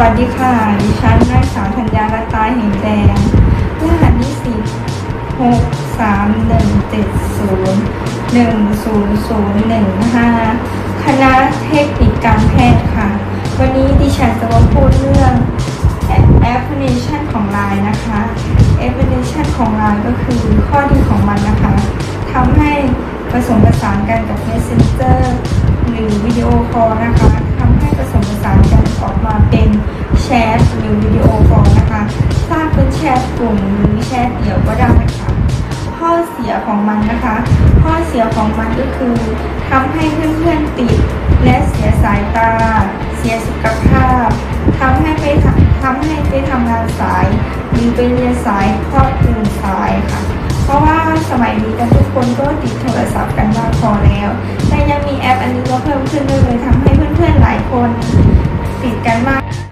วัสดีค่ะ ดิฉันนางสาวธัญญาลัตตาเหงแดงรหัสนิสิตหกสามหนึ่งเจ็ดศูนย์หนึ่งศูนย์ศูนย์หนึ่งห้าคณะเทคนิคการแพทย์ค่ะ วันนี้ดิฉันจะมาพูดเรื่องแอปพลิเคชันของ Line นะคะแอปพลิเคชันของ Line ก็คือข้อดีของมันนะคะทำให้ผสมผสานกันกับ Messenger หรือ แชทหรือวิดีโอคอลนะคะ สร้างเป็นแชทกลุ่มหรือแชทเดี่ยวก็ได้ค่ะข้อเสียของมันนะคะ ข้อเสียของมันก็คือทำให้เพื่อนๆติด และเสียสายตา เสียสุขภาพทำให้ไปทำให้ไปทำงานสายหรือไปเรียนสายเพราะตื่นสายค่ะ เพราะว่าสมัยนี้กันทุกคนก็ติดโทรศัพท์กันมากพอแล้ว แต่ยังมีแอปอันนี้ก็เพิ่มขึ้นด้วยเลยทำให้เพื่อนๆหลายคนติดกันมาก